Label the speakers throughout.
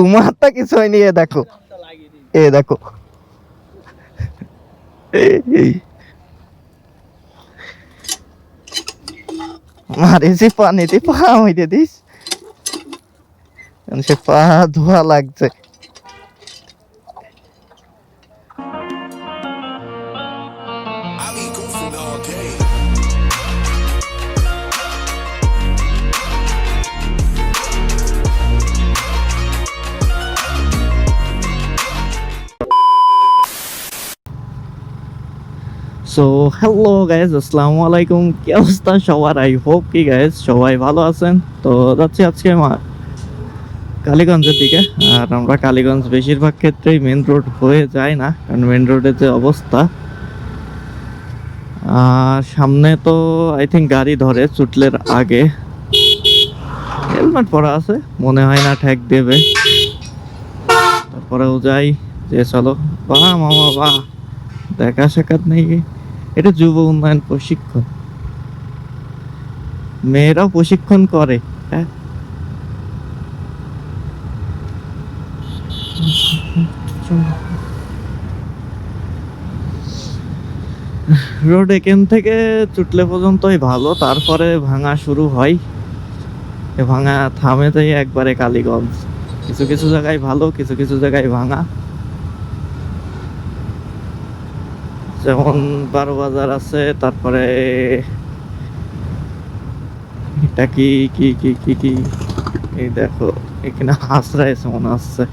Speaker 1: তোমার তো কিছু হয়নি, এ দেখো। এ দেখো। মারেছি পানিতে পা হইতে দিস। সে পা ধোয়া লাগছে।
Speaker 2: All.
Speaker 1: সো হ্যালো গাইজ আসসালামু আলাইকুম কি অবস্থা সবার? আই হোপ কি গাইজ সবাই ভালো আছেন। তো যাচ্ছি আজকে কালীগঞ্জের দিকে। আর আমরা কালীগঞ্জ বেশিরভাগ ক্ষেত্রেই মেন রোড হয়ে যায় না, কারণ মেন রোডের যে অবস্থা। আর সামনে তো আই থিঙ্ক গাড়ি ধরে চুটলের আগে। হেলমেট পরা আছে, মনে হয় না ঠেক দেবে। তারপরেও যাই, যে চলো। বাহ মামা, বাহ। দেখা সাক্ষাৎ নেই। এটা যুব উন্নয়ন প্রশিক্ষণ। মেয়েরাও প্রশিক্ষণ করে হ্যাঁ? রোড এখান থেকে চুটলে পর্যন্তই ভালো, তারপরে ভাঙা শুরু হয়। ভাঙা থামেতেই একবারে কালীগঞ্জ। কিছু কিছু জায়গায় ভালো, কিছু কিছু জায়গায় ভাঙা। যেমন বারো বাজার আছে, তারপরে এটা কি কি কি কি কি? এই দেখো, এখানে হাসরা এসে মনে আসছে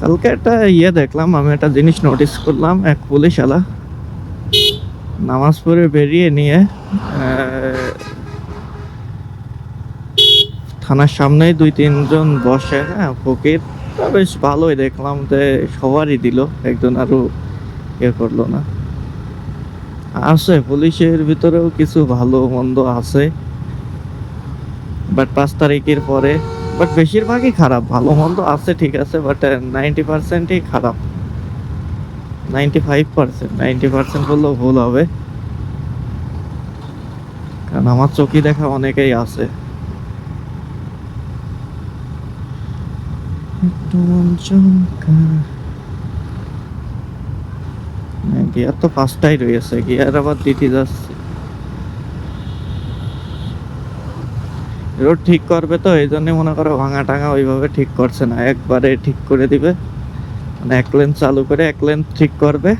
Speaker 1: কালকে একটা ইয়ে দেখলাম, আমি একটা জিনিস নোটিস করলাম, এক পুলিশ আলা, নামাজ পড়ে বেরিয়ে নিয়ে থানার সামনেই দুই, তিনজন বসে হ্যাঁ ফকির। বেশ ভালোই দেখলাম যে সবারই দিল, একজন আরও ইয়ে করল না। আছে, পুলিশের ভিতরেও কিছু ভালো মন্দ আছে। বাট পাঁচ তারিখের পরে বাট বেশিরভাগই খারাপ, ভালো মন্দ আছে, ঠিক আছে বাট নাইনটি পার্সেন্টই খারাপ। Ninety five percent ninety percent বললেও ভুল হবে। কারণ আমার চোখে দেখা অনেকেই আছে। গিয়ার তো পাঁচটাই রয়েছে গিয়ার আবার দিতে যাচ্ছে। রোড ঠিক করবে তো, এই জন্য মনে করো ভাঙা টাঙা ওইভাবে ঠিক করছে না, একবারে ঠিক করে দিবে। মানে এক লেন চালু করে এক লেন ঠিক করবে।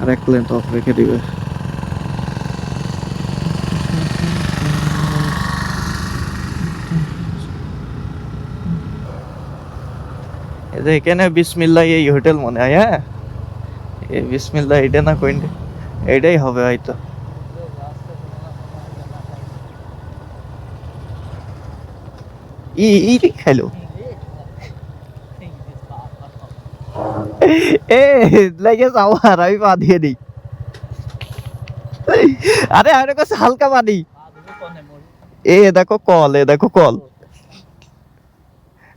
Speaker 1: আর এক লেন অফ রেখে দিবে। এখানে বিসমিল্লাহ এই হোটেল মনে হয় হ্যাঁ? এই বিসমিল্লাহ এটা না কইন্ডে এটাই হবে হয়তো। ই ই খেলো এ, লাগে যাওয়ার আমি পা দিয়ে দিই। আরে আরে কাছে হালকা পানি এ, দেখো কল, এ, দেখো কল।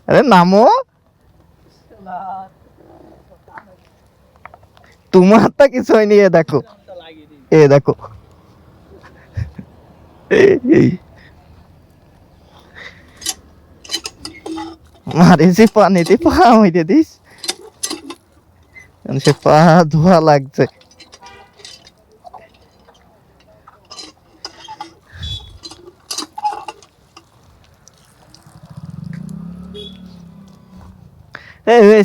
Speaker 1: আরে, নামো। তোমার তা কিছু হয়নি, এ দেখো। এ দেখো। মারেছি পানিতে পা হইতে দিস। সে পা ধোয়া লাগছে।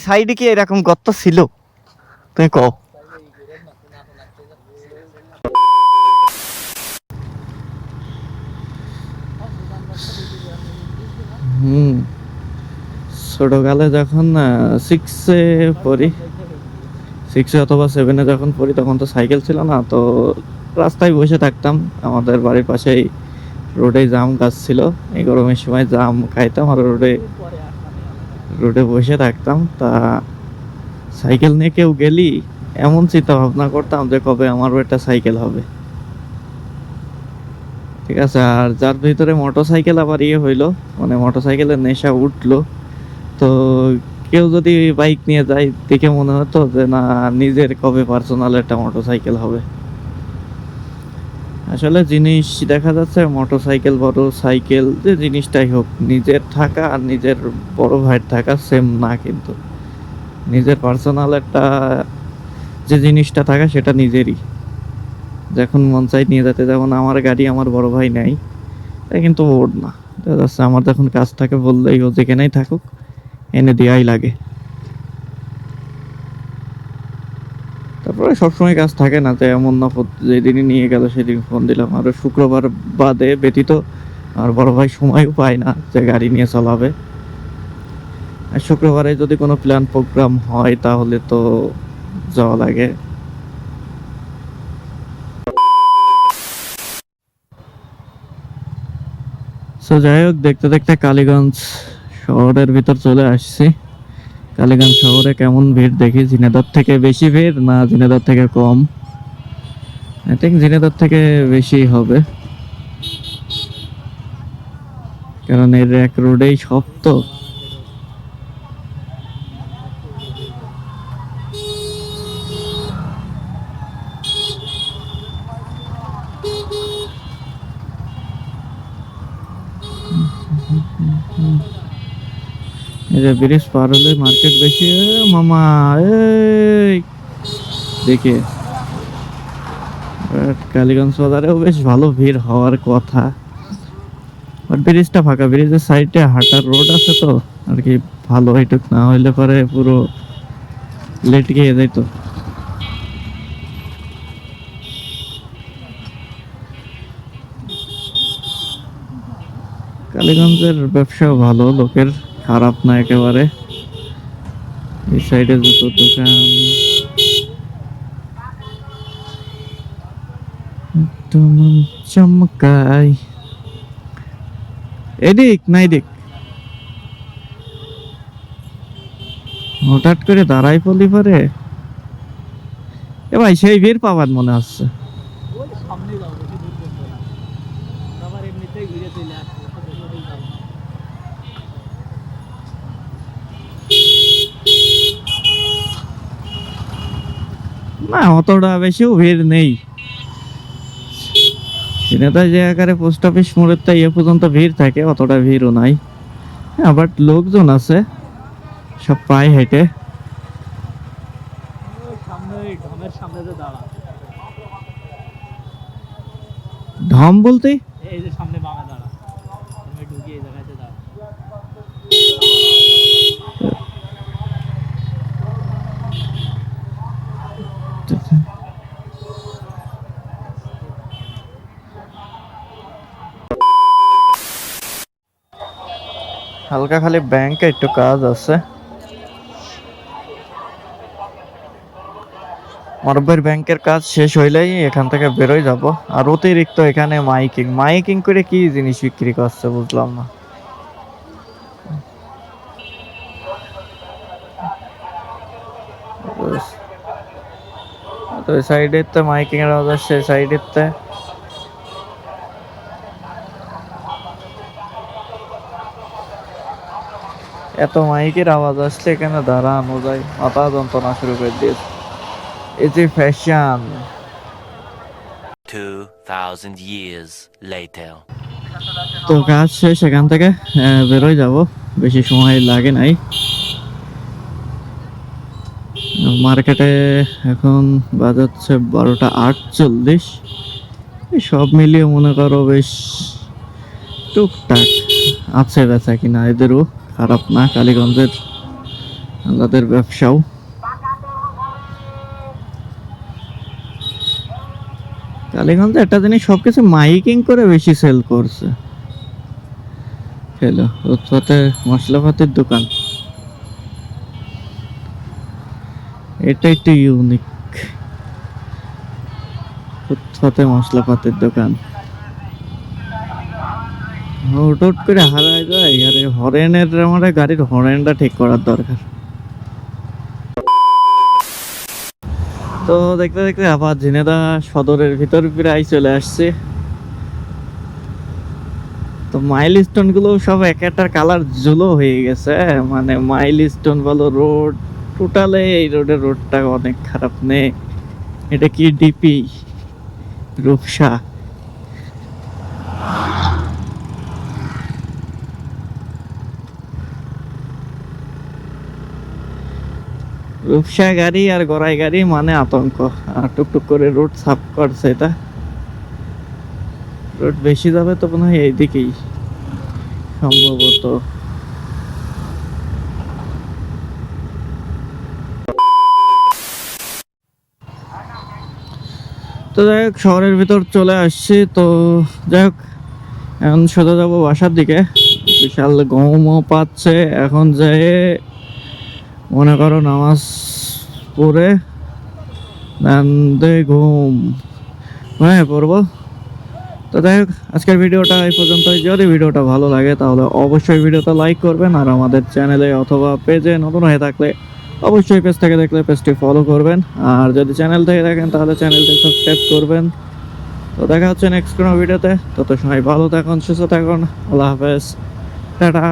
Speaker 1: সাইডে কি এরকম গর্ত ছিল? তুমি কও। হুম। ছোটকালে যখন সিক্সে পড়ি সিক্সে অথবা সেভেনে যখন পড়ি, তখন তো সাইকেল ছিল না, তো রাস্তায় বসে থাকতাম। আমাদের বাড়ির পাশেই রোডে জাম গাছ ছিল। এই গরমের সময় জাম খাইতাম আর রোডে রোডে বসে থাকতাম, তা সাইকেল নিয়ে কেউ গেলি, এমন চিন্তা ভাবনা করতাম যে কবে আমারও একটা সাইকেল হবে। ঠিক আছে, আর যার ভিতরে মোটর সাইকেল আবার ইয়ে হইল মানে মোটর সাইকেলের নেশা উঠল, তো কেউ যদি বাইক নিয়ে যায়, দেখে মনে হতো যে না, নিজের কবে পার্সোনাল একটা মোটরসাইকেল হবে। আসলে জিনিস দেখা যাচ্ছে মোটরসাইকেল বড় সাইকেল যে জিনিসটাই হোক, নিজের থাকা আর নিজের বড় ভাইয়ের থাকা সেম না কিন্তু। নিজের পার্সোনাল একটা যে জিনিসটা থাকা সেটা নিজেরই। যখন মন চাই নিয়ে যেতে, যেমন আমার গাড়ি আমার বড় ভাই নেই তাই কিন্তু ওর না। দেখা যাচ্ছে আমার যখন কাজ থাকে বললেই ও যেখানেই থাকুক, এনে দেওয়াই লাগে। তারপরে সবসময় কাজ থাকে না যে এমন না যেদিনই নিয়ে গেল সেদিন ফোন দিলাম। আর শুক্রবার বাদে ব্যতীত আর বড় ভাই সময়ও পায় না যে গাড়ি নিয়ে চালাবে। আর শুক্রবারে যদি কোনো প্ল্যান প্রোগ্রাম হয় তাহলে তো যাওয়া লাগে। সো যাই হোক, দেখতে দেখতে কালীগঞ্জ শহরের ভিতর চলে আসছি। কালীগঞ্জ শহরে কেমন ভিড়? দেখি ঝিনেদার থেকে বেশি ভিড় না ঝিনেদার থেকে কম? আই থিঙ্ক ঝিনেদার থেকে বেশি হবে। কারণ এর এক রোডেই সব তো যে ব্রিজ পার হলে মার্কেট বেশি মামা, এই। দেখে। কালীগঞ্জ বাজারেও বেশ ভালো ভিড় হওয়ার কথা। বাট ব্রিজটা ফাঁকা, ব্রিজের সাইডে হাঁটার রোড আছে তো, আর কি ভালো এটুক না হইলে পরে পুরো লেট গিয়ে যাইত। কালীগঞ্জের ব্যবসাও ভালো, লোকের খারাপ না একেবারে। এই সাইডে জুতো দোকান। চমকাই। এদিক না এদিক হঠাৎ করে দাঁড়াই পড়লি পরে? এ ভাই, সেই ভিড় পাবার মনে হচ্ছে
Speaker 3: ওই সামনে যাও বেশি দূর করতে হবে না। আবার এমনিতেই ঘুরে চলে আসছে অত বেশি দূর যাব না।
Speaker 1: না অতটা বেশিও ভিড় নেই। সিনেতা যে আকারে পোস্ট অফিস মোড়ের তো ইয়ে পর্যন্ত ভিড় থাকে, অতটা ভিড়ও নাই। হ্যাঁ বাট লোকজন আছে, সব পায়ে হেঁটে। ঢম বলতে?
Speaker 3: এই যে সামনে
Speaker 1: হালকা খালি ব্যাংকে একটু কাজ আছে। মরব্বের ব্যাংকের কাজ শেষ হইলেই এখান থেকে বেরোয় যাব। আর অতিরিক্ত এখানে মাইকিং। মাইকিং করে কি জিনিস বিক্রি করছে বুঝলাম না। তো সাইডের তো মাইকিং এর আওয়াজ আসছে সাইডের তে এত মাইকের আওয়াজ আসছে এখানে দাঁড়ানো যায় মাথা যন্ত্রণা শুরু করে দিয়েছে। এই যে ফ্যাশন
Speaker 4: 2,000 years later.
Speaker 1: তো কাজ শেষ এখান থেকে বেরোয় যাব। বেশি সময় লাগে নাই। মার্কেটে এখন বাজাচ্ছে বারোটা আটচল্লিশ। সব মিলিয়ে মনে করো বেশ টুকটাক আছে বেচা কিনা এদেরও। খারাপ না, কালীগঞ্জের আমাদের ব্যবসাও। কালীগঞ্জে একটা জিনিস, সবকিছু মাইকিং করে বেশি সেল করছে। হ্যালো উৎপাতে মশলাপাতির দোকান। এটা একটু ইউনিক উৎপাতে মশলাপাতির দোকান। হুট করে হারায় যায়, আরে হরেনের আমার গাড়ির হরেনটা ঠিক করার দরকার। তো দেখতে দেখতে আবার ঝিনেদা সদরের ভিতর প্রায় চলে আসছে। তো মাইল স্টোনগুলো সব এক একটা কালার জুলো হয়ে গেছে মানে মাইল স্টোন বলো রোড টোটালে এই রোডের রোডটা অনেক খারাপ নেই এটা কি ডিপি রূপসা। রূপসা গাড়ি আর গড়াই গাড়ি মানে আতঙ্ক। আর টুকটুক করে রোড সাফ করছে এটা। রোড বেশি যাবে তো মনে হয় এইদিকেই সম্ভবত। তো যাই হোক, শহরের ভিতর চলে আসছি। তো যাই হোক, এখন সোজা যাব বাসার দিকে। বিশাল গমও পাচ্ছে। এখন যেয়ে মনে করো নামাজ পড়ে দেন দে ঘুম। হ্যাঁ পড়ব। তো যাই হোক, আজকের ভিডিওটা এই পর্যন্তই। যদি ভিডিওটা ভালো লাগে, তাহলে অবশ্যই ভিডিওটা লাইক করবেন, আর আমাদের চ্যানেলে অথবা পেজে নতুন হয়ে থাকলে অবশ্যই পেজ থেকে দেখলে পেজটি ফলো করবেন। আর যদি চ্যানেল থেকে দেখেন, তাহলে চ্যানেলটি সাবস্ক্রাইব করবেন। তো দেখা হচ্ছে নেক্সট কোনো ভিডিওতে। তত সময় ভালো থাকুন, সুস্থ থাকুন। আল্লাহ হাফেজ। টাটা।